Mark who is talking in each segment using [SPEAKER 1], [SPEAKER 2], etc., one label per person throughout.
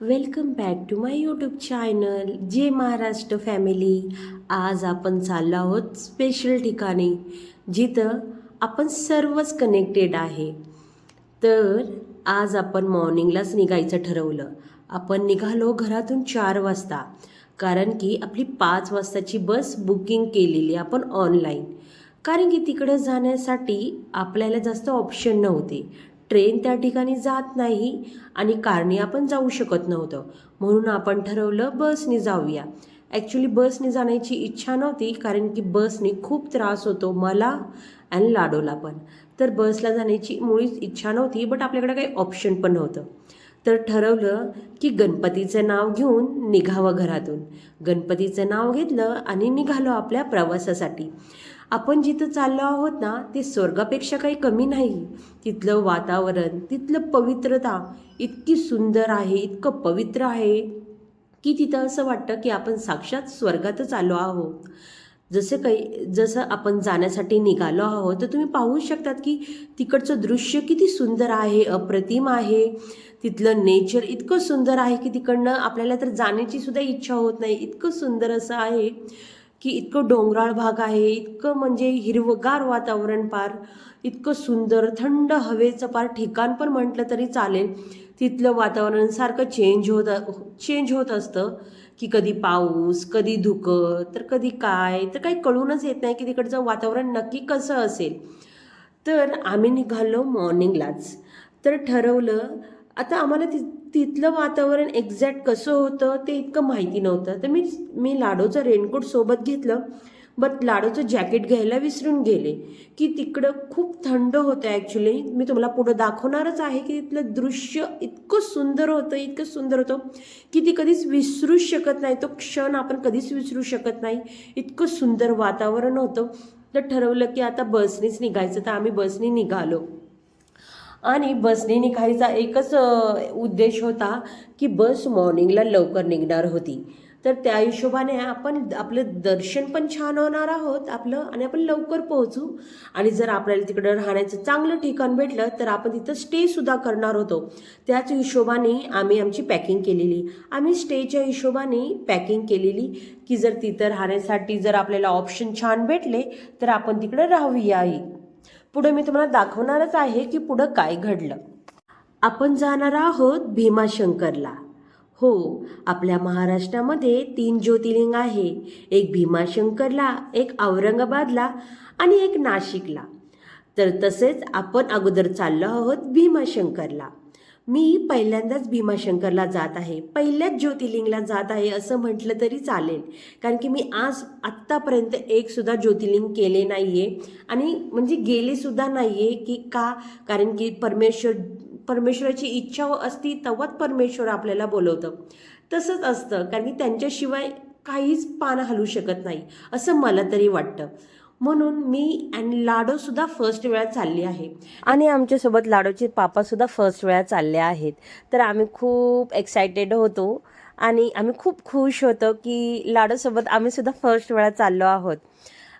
[SPEAKER 1] Welcome back to my YouTube channel Jai Maharashtra family आज आपण चाललो आहोत स्पेशल ठिकाणी जिथं आपण सर्वच कनेक्टेड आहे. तर आज आपण मॉर्निंगलाच निघायचं ठरवलं. आपण निघालो घरातून चार वाजता कारण की आपली पाच वाजताची बस बुकिंग केलेली आपण ऑनलाईन कारण की तिकडं जाण्यासाठी आपल्याला जास्त ऑप्शन नव्हते. ट्रेन त्या ठिकाणी जात नाही आणि कारने आपण जाऊ शकत नव्हतं. म्हणून आपण ठरवलं बसने जाऊया. ॲक्च्युली बसने जाण्याची इच्छा नव्हती कारण की बसने खूप त्रास होतो मला आणि लाडोला पण. तर बसला जाण्याची मुळीच इच्छा नव्हती बट आपल्याकडे काही ऑप्शन पण नव्हतं. तर ठरवलं की गणपतीचं नाव घेऊन निघावं घरातून. गणपतीचं नाव घेतलं आणि निघालो आपल्या प्रवासासाठी. आपण जिथं चाललो आहोत ना ते स्वर्गापेक्षा काही कमी नाही. तिथलं वातावरण तिथलं पवित्रता इतकी सुंदर आहे इतकं पवित्र आहे की तिथं असं वाटतं की आपण साक्षात स्वर्गातच आलो आहोत. जसं काही जसं आपण जाण्यासाठी निघालो आहोत तर तुम्ही पाहू शकतात की तिकडचं दृश्य किती सुंदर आहे अप्रतिम आहे. तिथलं नेचर इतकं सुंदर आहे की तिकडनं आपल्याला तर जाण्याची सुद्धा इच्छा होत नाही. इतकं सुंदर असं आहे. की इतकं डोंगराळ भाग आहे इतकं म्हणजे हिरवगार वातावरण पार इतकं सुंदर थंड हवेचं पार ठिकाण पण म्हटलं तरी चालेल. तिथलं वातावरण सारखं चेंज होत चेंज होत असतं की कधी पाऊस कधी धुकं तर कधी काय तर काही कळूनच येत नाही की तिकडचं वातावरण नक्की कसं असेल. तर आम्ही निघालो मॉर्निंगलाच तर ठरवलं आता आम्हाला ति तिथलं वातावरण एक्झॅक्ट कसं होतं ते इतकं माहिती नव्हतं. तर मी मी लाडोचं रेनकोट सोबत घेतलं बट लाडोचं जॅकेट घ्यायला विसरून गेले की तिकडं खूप थंड होतं ॲक्च्युली मी तुम्हाला पुढं दाखवणारच आहे की तिथलं दृश्य इतकं सुंदर होतं इतकं सुंदर होतं की ती कधीच विसरूच शकत नाही. तो क्षण आपण कधीच विसरू शकत नाही. इतकं सुंदर वातावरण होतं. तर ठरवलं की आता बसनेच निघायचं. तर आम्ही बसने निघालो. आणि बसने निघायचा एकच उद्देश होता की बस मॉर्निंगला लवकर निघणार होती. तर त्या हिशोबाने आपण आपलं दर्शन पण छान होणार आहोत आपलं आणि आपण लवकर पोहोचू. आणि जर आपल्याला तिकडं राहण्याचं चांगलं ठिकाण भेटलं तर आपण तिथं स्टेसुद्धा करणार होतो. त्याच हिशोबाने आम्ही आमची पॅकिंग केलेली. आम्ही स्टेच्या हिशोबाने पॅकिंग केलेली की जर तिथं राहण्यासाठी जर आपल्याला ऑप्शन छान भेटले तर आपण तिकडं राहूयाही. पुढे मी तुम्हाला दाखवणारच आहे की पुढं काय घडलं. आपण जाणार आहोत भीमाशंकरला. हो आपल्या महाराष्ट्रामध्ये तीन ज्योतिर्लिंग आहे. एक भीमाशंकरला एक औरंगाबादला आणि एक नाशिकला. तर तसेच आपण अगोदर चाललो आहोत भीमाशंकरला. मी पहिल्यांदाच भीमाशंकरला जात आहे. पहिल्याच ज्योतिर्लिंगला जात आहे असं म्हटलं तरी चालेल. कारण की मी आज आत्तापर्यंत एकसुद्धा ज्योतिर्लिंग केले नाही आहे आणि म्हणजे गेलेसुद्धा नाही आहे की का? कारण की परमेश्वर परमेश्वराची इच्छा असती तेव्हाच परमेश्वर आपल्याला बोलवतं. तसंच असतं. कारण की त्यांच्याशिवाय काहीच पानं हलू शकत नाही. असं मला तरी वाटतं. म्हणून मी आणि लाडोसुद्धा फर्स्ट वेळा चालली आहे. आणि आमच्यासोबत लाडोचे पापासुद्धा फर्स्ट वेळा चालले आहेत. तर आम्ही खूप एक्सायटेड होतो आणि आम्ही खूप खुश होतो की लाडोसोबत आम्ही सुद्धा फर्स्ट वेळा चाललो आहोत.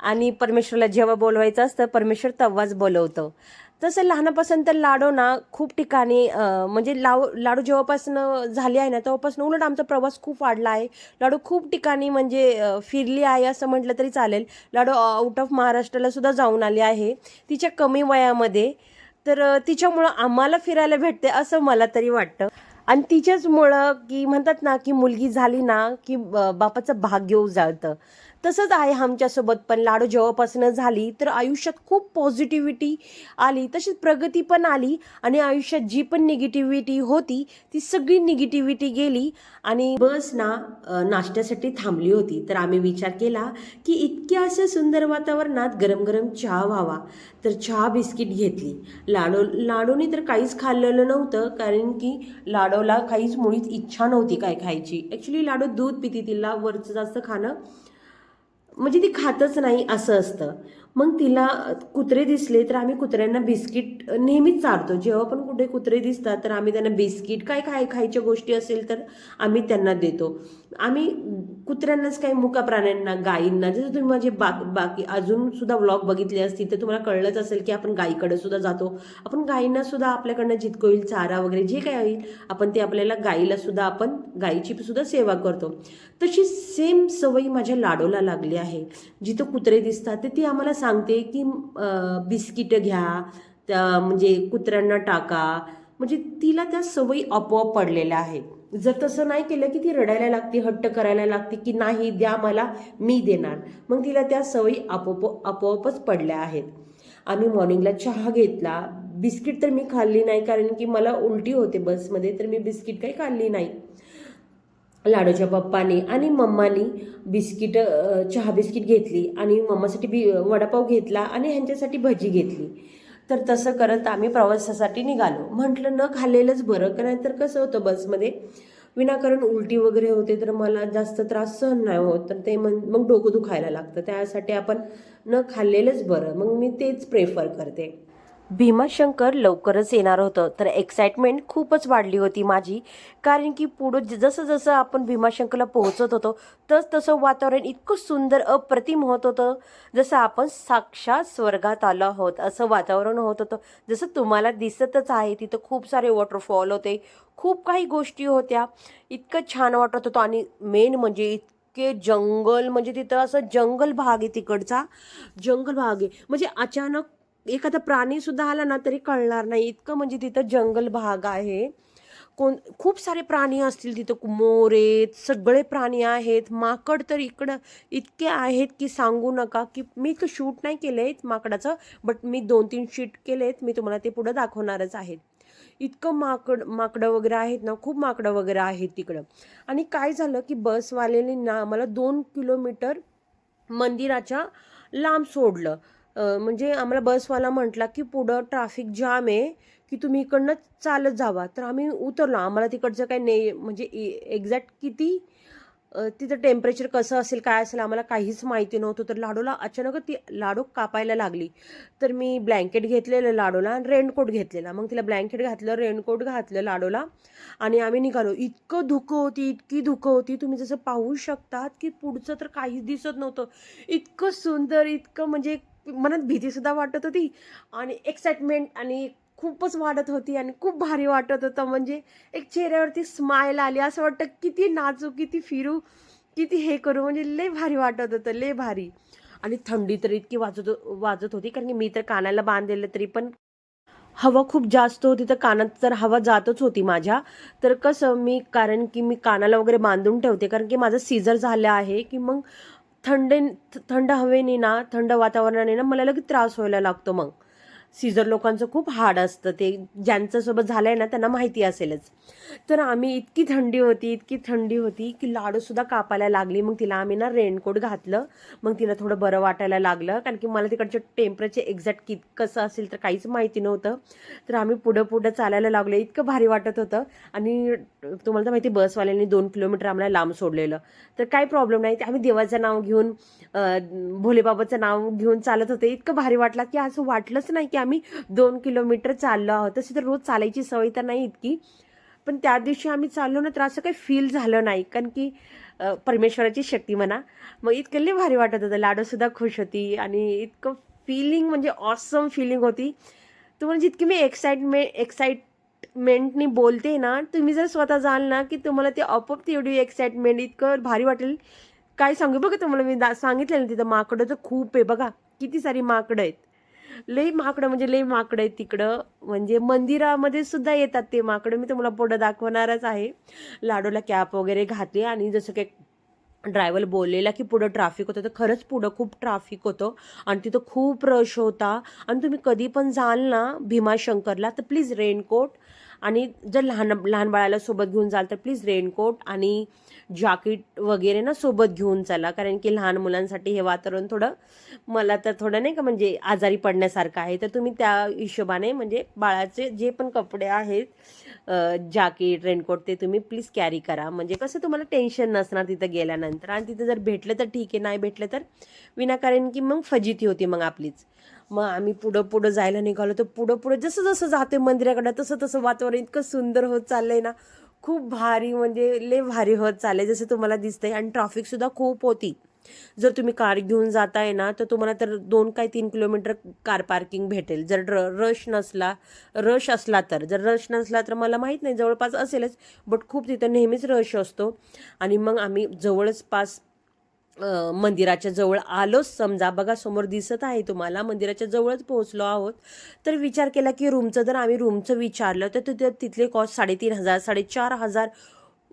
[SPEAKER 1] आणि परमेश्वरला जेव्हा बोलवायचं असतं परमेश्वर तेव्हाच बोलवतो. तसं लहानापासून तर लाडो ना खूप ठिकाणी म्हणजे लाव लाडू जेव्हापासून झाली आहे ना तेव्हापासून उलट आमचा प्रवास खूप वाढला आहे. लाडू खूप ठिकाणी म्हणजे फिरली आहे असं म्हटलं तरी चालेल. लाडू आउट ऑफ महाराष्ट्राला सुद्धा जाऊन आली आहे. तिच्या कमी वयामध्ये. तर तिच्यामुळं आम्हाला फिरायला भेटते असं मला तरी वाटतं. आणि तिच्याचमुळं की म्हणतात ना की मुलगी झाली ना की बापाचं भाग्य उजाळतं. तसंच आहे आमच्यासोबत पण. लाडू जेव्हापासून झाली तर आयुष्यात खूप पॉझिटिव्हिटी आली तशीच प्रगती पण आली आणि आयुष्यात जी पण निगेटिव्हिटी होती ती सगळी निगेटिव्हिटी गेली आणि बस ना नाश्त्यासाठी थांबली होती. तर आम्ही विचार केला की इतक्या अशा सुंदर वातावरणात गरम गरम चहा व्हावा. तर चहा बिस्किट घेतली. लाडू लाडूने तर काहीच खाल्लेलं नव्हतं कारण की लाडूला काहीच मुळीच इच्छा नव्हती काय खायची. ॲक्च्युली लाडू दूध पिती तिला वरचं जास्त खाणं म्हणजे ती खातच नाही असं असतं. मग तिला कुत्रे दिसले तर आम्ही कुत्र्यांना बिस्किट नेहमीच चारतो. जेव्हा पण कुठे कुत्रे दिसतात तर आम्ही त्यांना बिस्किट काय खाय खायच्या गोष्टी असेल तर आम्ही त्यांना देतो. आम्ही कुत्र्यांनाच काही मुका प्राण्यांना गायींना जसं तुम्ही माझे बा बाकी अजून सुद्धा व्लॉग बघितले असतील तर तुम्हाला कळलंच असेल की आपण गायीकडे सुद्धा जातो. आपण गायींना सुद्धा आपल्याकडनं जितकं होईल चारा वगैरे जे काय होईल आपण ते आपल्याला गायीला सुद्धा आपण गायीची सुद्धा सेवा करतो. तशी सेम सवयी माझ्या लाडोला लागली आहे. जिथं कुत्रे दिसतात ते ती आम्हाला सांगते की बिस्किटं घ्या त्या म्हणजे कुत्र्यांना टाका. म्हणजे तिला त्या सवयी आपोआप पडलेल्या आहेत. जर तसं नाही केलं की ती रडायला लागते हट्ट करायला लागते की नाही द्या मला मी देणार. मग तिला त्या सवयी आपोआप आपोआपच पडल्या आहेत. आम्ही मॉर्निंगला चहा घेतला. बिस्किट तर मी खाल्ली नाही कारण की मला उलटी होते बसमध्ये तर मी बिस्किट काही खाल्ली नाही. लाडूच्या पप्पाने आणि मम्मानी बिस्किट चहा बिस्किट घेतली आणि मम्मासाठी बी वडापाव घेतला आणि ह्यांच्यासाठी भजी घेतली. तर तसं करत आम्ही प्रवासासाठी निघालो. म्हटलं न खाल्लेलंच बरं कारण तर कसं होतं बसमध्ये? विनाकारण उलटी वगैरे होते तर मला जास्त त्रास सहन नाही होत. तर ते मग मग डोकं दुखायला लागतं. त्यासाठी आपण न खाल्लेलंच बरं. मग मी तेच प्रेफर करते. भीमाशंकर लवकरच येणार होतं. तर एक्साइटमेंट खूपच वाढली होती माझी. कारण की पुढं ज- जसं जसं आपण भीमाशंकरला पोहोचत होतो तस तसं वातावरण इतकं सुंदर अप्रतिम होत होतं जसं आपण साक्षात स्वर्गात आलो आहोत. असं वातावरण होत होतं. जसं तुम्हाला दिसतच आहे तिथं खूप सारे वॉटरफॉल होते. खूप काही गोष्टी होत्या. इतकं छान वाटत होतं. आणि मेन म्हणजे इतके जंगल म्हणजे तिथं असं जंगल भाग आहे तिकडचा. जंगल भाग आहे. म्हणजे अचानक एखादा प्राणी सुद्धा आला ना तरी कळणार नाही. इतकं म्हणजे तिथं जंगल भाग आहे. कोण खूप सारे प्राणी असतील तिथं. मोरे आहेत सगळे प्राणी आहेत. माकड तर इकडं इतके आहेत की सांगू नका की मी तर शूट नाही केलं आहेत माकडाचं बट मी दोन तीन शीट आहेत मी तुम्हाला ते पुढं दाखवणारच आहेत. इतकं माकड माकडं वगैरे आहेत ना खूप माकडं वगैरे आहेत तिकडं. आणि काय झालं की बसवाल्याने ना आम्हाला दोन किलोमीटर मंदिराच्या लांब सोडलं. म्हणजे आम्हाला बसवाला म्हटला की पुढं ट्रॅफिक जाम आहे की तुम्ही इकडनं चालत जावा. तर आम्ही उतरलो. आम्हाला तिकडचं काही नाही म्हणजे एक्झॅक्ट किती तिथं टेम्परेचर कसं असेल काय असेल आम्हाला काहीच माहिती नव्हतं. तर लाडूला अचानक ती लाडू कापायला लागली. तर मी ब्लँकेट घेतलेलं लाडूला आणि रेनकोट घेतलेला. मग तिला ब्लँकेट घातलं रेनकोट घातलं लाडूला आणि आम्ही निघालो. इतकं धुकं होती इतकी धुकं होती. तुम्ही जसं पाहू शकतात की पुढचं तर काहीच दिसत नव्हतं. इतकं सुंदर इतकं म्हणजे मनात भीतीसुद्धा वाटत होती आणि एक्साइटमेंट आणि खूपच वाटत होती आणि खूप भारी वाटत होतं. म्हणजे एक चेहऱ्यावरती स्माईल आली. असं वाटतं किती नाचू किती फिरू किती हे करू. म्हणजे लय भारी वाटत होतं. लय भारी. आणि थंडी तर इतकी वाजत वाजत होती. कारण की मी तर कानाला बांधलेलं तरी पण हवा खूप जास्त होती. तर कानात तर हवा जातच होती माझ्या. तर कसं मी कारण की मी कानाला वगैरे बांधून ठेवते. कारण की माझं सीझर झालं आहे की मग थंडे थंड हवेने ना थंड वातावरणाने ना मला लगेच त्रास व्हायला लागतो मग. सीझर लोकांचं खूप हार्ड असतं. ते ज्यांच्यासोबत झालं आहे ना त्यांना माहिती असेलच. तर आम्ही इतकी थंडी होती इतकी थंडी होती की लाडूसुद्धा कापायला लागली. मग तिला आम्ही ना रेनकोट घातलं. मग तिला थोडं बरं वाटायला लागलं. कारण की मला तिकडचं टेम्परेचर एक्झॅक्ट कित कसं असेल तर काहीच माहिती नव्हतं. तर आम्ही पुढं पुढं चालायला लागलो. इतकं भारी वाटत होतं. आणि तुम्हाला तर माहिती बसवाल्यांनी दोन किलोमीटर आम्हाला लांब सोडलेलं. तर काही प्रॉब्लेम नाही. ते आम्ही देवाचं नाव घेऊन भोलेबाबाचं नाव घेऊन चालत होते. इतकं भारी वाटलं की असं वाटलंच नाही की आम्ही दोन किलोमीटर चाललो आहोत. तसे तर रोज चालायची सवय तर नाही इतकी. पण त्या दिवशी आम्ही चाललो ना तर असं काही फील झालं नाही. कारण की परमेश्वराची शक्ती म्हणा. मग इतकं लय भारी वाटत होतं. लाडूसुद्धा खुश होती आणि इतकं फिलिंग म्हणजे ऑसम फिलिंग होती. तुम्हाला म्हणजे जितकी मी एक्साइटमेंट एक्साइटमेंटनी बोलते ना तुम्ही जर स्वतः जाल ना की तुम्हाला ते आपोआप तेवढी एक्साइटमेंट इतकं भारी वाटेल. काय सांगू? बघा तुम्हाला मी दा सांगितलं ना तिथं माकडं तर खूप आहे. बघा किती सारी माकडं आहेत. लई माकडं म्हणजे लई माकडं आहे तिकडं. म्हणजे मंदिरामध्ये सुद्धा येतात ते माकडं. मी तुम्हाला पुढं दाखवणारच आहे. लाडूला कॅप वगैरे घातली आणि जसं काही ड्रायव्हर बोललेला की पुढं ट्रॅफिक होतं तर खरंच पुढं खूप ट्रॅफिक होतं. आणि तिथं खूप रश होता. आणि तुम्ही कधी पण जाल ना भीमाशंकरला तर प्लीज रेनकोट आणि जर लहान लहान बाळाला सोबत घेऊन जाल तर प्लीज रेनकोट आणि जॅकेट वगैरे ना सोबत घेऊन चला. कारण की लहान मुलांसाठी हे वातावरण थोडं मला तर थोडं नाही का म्हणजे आजारी पडण्यासारखं आहे. तर तुम्ही त्या हिशोबाने म्हणजे बाळाचे जे पण कपडे आहेत जॅकेट रेनकोट ते तुम्ही प्लीज कॅरी करा. म्हणजे कसं तुम्हाला टेन्शन नसणार तिथं गेल्यानंतर. आणि तिथं जर भेटलं तर ठीक आहे नाही भेटलं तर विनाकारण की मग फजिती होती मग आपलीच. मग आम्ही पुढं पुढं जायला निघालो. तर पुढं पुढं जसं जसं जाते मंदिराकडं तसं तसं वातावरण इतकं सुंदर होत चाललंय ना. खूप भारी म्हणजे लय भारी होत चाललंय जसं तुम्हाला दिसतंय. आणि ट्रॅफिकसुद्धा खूप होती. जर तुम्ही कार घेऊन जाताय ना तर तुम्हाला तर दोन काय तीन किलोमीटर कार पार्किंग भेटेल. जर र रश नसला रश असला तर. जर रश नसला तर मला माहीत नाही जवळपास असेलच. बट खूप तिथं नेहमीच रश असतो. आणि मग आम्ही जवळच पास मंदिराच्या जवळ आलोच. समजा बघा समोर दिसत आहे तुम्हाला मंदिराच्या जवळच पोहोचलो आहोत. तर विचार केला की रूमचं जर आम्ही रूमचं विचारलं तर तिथे तिथले कॉस्ट साडेतीन हजार साडेचार हजार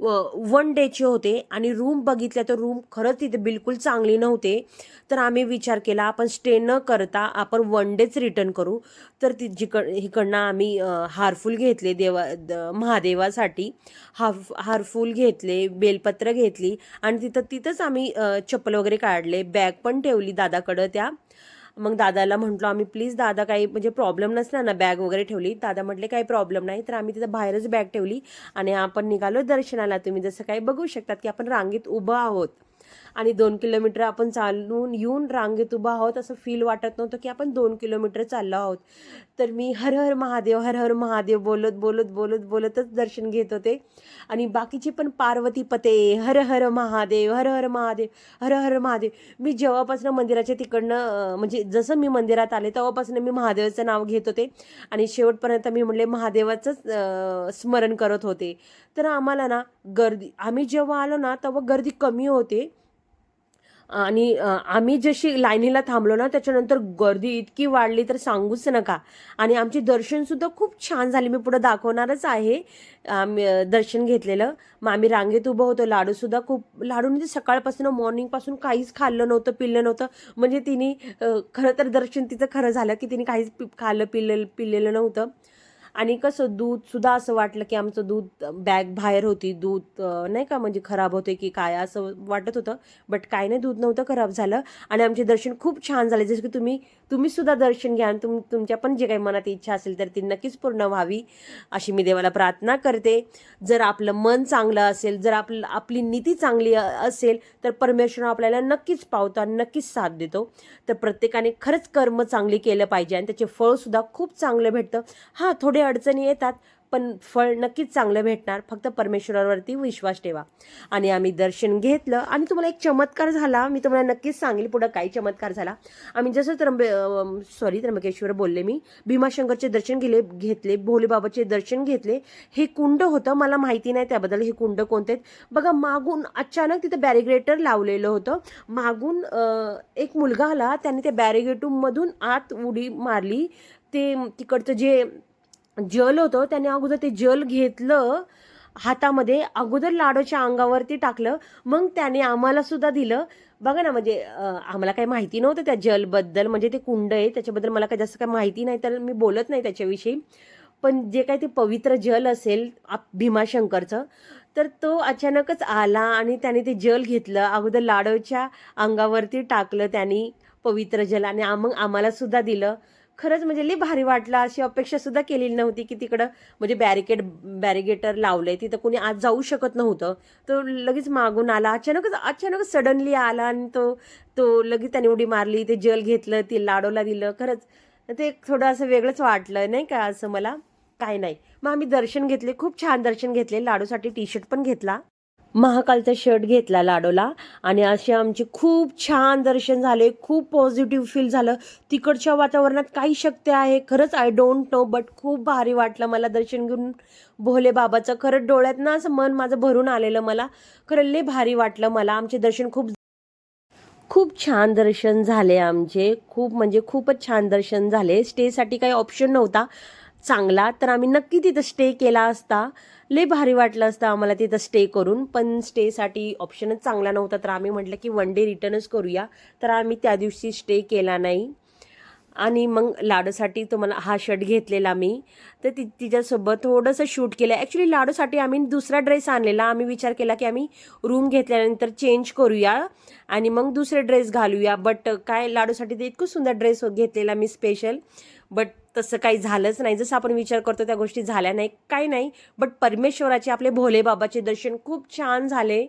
[SPEAKER 1] वन डेचे होते आणि रूम बघितल्या तर रूम खरंच तिथे बिलकुल चांगली नव्हते. तर आम्ही विचार केला आपण स्टे न करता आपण वन डेच रिटर्न करू. तर ती जिकड इकडनं आम्ही हारफूल घेतले देवा द- महादेवासाठी. हाफ हारफूल घेतले बेलपत्र घेतली आणि तिथं तिथंच आम्ही चप्पल वगैरे काढले. बॅग पण ठेवली दादाकडं त्या. मग दादाला म्हटलो आम्ही प्लीज दादा काही म्हणजे प्रॉब्लेम नसला ना बॅग वगैरे ठेवली. दादा म्हटले काही प्रॉब्लेम नाही. तर आम्ही तिथं बाहेरच बॅग ठेवली आणि आपण निघालो दर्शनाला. तुम्ही जसं काही बघू शकतात की आपण रांगेत उभं आहोत. आणि दोन किलोमीटर आपण चालून येऊन रांगेत उभं आहोत असं फील वाटत नव्हतं की आपण दोन किलोमीटर चाललो आहोत. तर मी हर हर महादेव हर हर महादेव बोलत बोलत बोलत बोलतच दर्शन घेत होते. आणि बाकीचे पण पार्वती पते हर हर महादेव हर हर महादेव हर हर महादेव. मी जेव्हापासून मंदिराच्या तिकडनं म्हणजे जसं मी मंदिरात आले तेव्हापासून मी महादेवाचं नाव घेत होते. आणि शेवटपर्यंत मी म्हणले महादेवाचंच स्मरण करत होते. तर आम्हाला ना गर्दी आम्ही जेव्हा आलो ना तेव्हा गर्दी कमी होते. आणि आम्ही जशी लाईनीला थांबलो ना त्याच्यानंतर गर्दी इतकी वाढली तर सांगूच नका. आणि आमचे दर्शनसुद्धा खूप छान झाले. मी पुढं दाखवणारच आहे आम्ही दर्शन घेतलेलं. मग आम्ही रांगेत उभं होतो. लाडूसुद्धा खूप लाडू म्हणजे सकाळपासून मॉर्निंगपासून काहीच खाल्लं नव्हतं पिल्लं नव्हतं. म्हणजे तिने खरं तर दर्शन तिचं खरं झालं की तिने काहीच पि खाल्लं पिल्लं पिल्लेलं नव्हतं. आणि कसं दूधसुद्धा असं वाटलं की आमचं दूध बॅग बाहेर होती दूध नाही का म्हणजे खराब होते की काय असं वाटत होतं. बट काय नाही दूध नव्हतं खराब झालं. आणि आमचे दर्शन खूप छान झाले. जसं की तुम्ही तुम्ही सुद्धा दर्शन घ्या आणि तुम तुमच्या पण जे काही मनात इच्छा असेल तर ती नक्कीच पूर्ण व्हावी अशी मी देवाला प्रार्थना करते. जर आपलं मन चांगलं असेल जर आपलं आपली नीती चांगली असेल तर परमेश्वर आपल्याला नक्कीच पावतो आणि नक्कीच साथ देतो. तर प्रत्येकाने खरंच कर्म चांगली केलं पाहिजे आणि त्याचे फळसुद्धा खूप चांगलं भेटतं. हां थोडे अडचणी येतात पण फळ नक्कीच चांगलं भेटणार. फक्त परमेश्वरावरती विश्वास ठेवा. आणि आम्ही दर्शन घेतलं. आणि तुम्हाला एक चमत्कार झाला. मी तुम्हाला नक्कीच सांगेल पुढं काही चमत्कार झाला. आम्ही जसं त्र्यंबे सॉरी त्र्यंबकेश्वर बोलले मी. भीमाशंकरचे दर्शन गेले घेतले भोलेबाबाचे दर्शन घेतले. हे कुंड होतं मला माहिती नाही त्याबद्दल हे कुंड कोणते आहेत. बघा मागून अचानक तिथं बॅरिगेटर लावलेलं होतं. मागून एक मुलगा आला. त्याने त्या बॅरिगेटमधून आत उडी मारली. ते तिकडचं जे जल होतं त्याने अगोदर ते जल घेतलं हातामध्ये अगोदर लाडोच्या अंगावरती टाकलं मग त्याने आम्हाला सुद्धा दिलं. बघा ना म्हणजे आम्हाला काही माहिती नव्हतं त्या जलबद्दल म्हणजे ते कुंड आहे त्याच्याबद्दल मला काही जास्त काही माहिती नाही तर मी बोलत नाही त्याच्याविषयी. पण जे काही ते पवित्र जल असेल भीमाशंकरचं तर तो अचानकच आला आणि त्याने ते जल घेतलं. अगोदर लाडोच्या अंगावरती टाकलं त्यांनी पवित्र जल आणि मग आम्हाला सुद्धा दिलं. खरंच म्हणजे लई भारी वाटला. अशी अपेक्षा सुद्धा केलेली नव्हती की तिकडं म्हणजे बॅरिकेड बॅरिगेटर लावलंय. तिथं कोणी आज जाऊ शकत नव्हतं. तो लगेच मागून आला. अचानकच अचानक सडनली आला आणि तो तो लगेच त्याने उडी मारली. ते जल घेतलं ते लाडोला दिलं. खरंच ते थोडं असं वेगळंच वाटलं नाही का? असं मला काय नाही. मग आम्ही दर्शन घेतले. खूप छान दर्शन घेतले. लाडूसाठी टी शर्ट पण घेतला. महाकालचा शर्ट घेतला लाडोला. आणि असे आमचे खूप छान दर्शन झाले. खूप पॉझिटिव्ह फील झालं. तिकडच्या वातावरणात काही शक्य आहे? खरंच आय डोंट नो बट खूप भारी वाटलं मला दर्शन घेऊन. भोले बाबाचं खरंच डोळ्यात ना असं मन माझं भरून आलेलं मला. खरं लय भारी वाटलं मला. आमचे दर्शन खूप खूप छान दर्शन झाले आमचे. खूप म्हणजे खूपच छान दर्शन झाले. स्टेसाठी काही ऑप्शन नव्हता. चांगला. तर आम्ही नक्की तिथं स्टे केला असता. लय भारी वाटलं असतं आम्हाला तिथं स्टे करून. पण स्टेसाठी ऑप्शनच चांगला नव्हता तर आम्ही म्हटलं की वन डे रिटर्नच करूया. तर आम्ही त्या दिवशी स्टे केला नाही. आणि मग लाडूसाठी तुम्हाला हा शर्ट घेतलेला मी. तर ती तिच्यासोबत थोडंसं शूट केलं. ॲक्च्युली लाडूसाठी आम्ही दुसरा ड्रेस आणलेला. आम्ही विचार केला की आम्ही रूम घेतल्यानंतर चेंज करूया आणि मग दुसरे ड्रेस घालूया. बट काय लाडूसाठी ते इतकं सुंदर ड्रेस घेतलेला मी स्पेशल बट तसं काही झालंच नाही. जसं आपण विचार करतो त्या गोष्टी झाल्या नाही काही नाही. बट परमेश्वराचे आपले भोले बाबाचे दर्शन खूप छान झाले.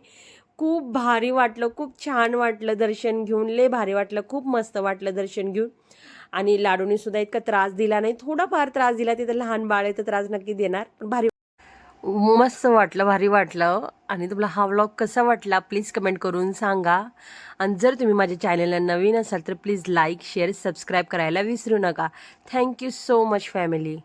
[SPEAKER 1] खूप भारी वाटलं खूप छान वाटलं दर्शन घेऊन. लय भारी वाटलं खूप मस्त वाटलं दर्शन घेऊन. आणि लाडूने सुद्धा इतका त्रास दिला नाही. थोडाफार त्रास दिला तिथं लहान बाळ आहे तर त्रास नक्की देणार. पण भारी मस्त वाटलं भारी वाटलं. आणि तुम्हाला हा व्लॉग कसा वाटला प्लीज कमेंट करून सांगा. आणि जर तुम्ही माझ्या चॅनलला नवीन असाल तर प्लीज लाईक शेअर सबस्क्राईब करायला विसरू नका. Thank you so much family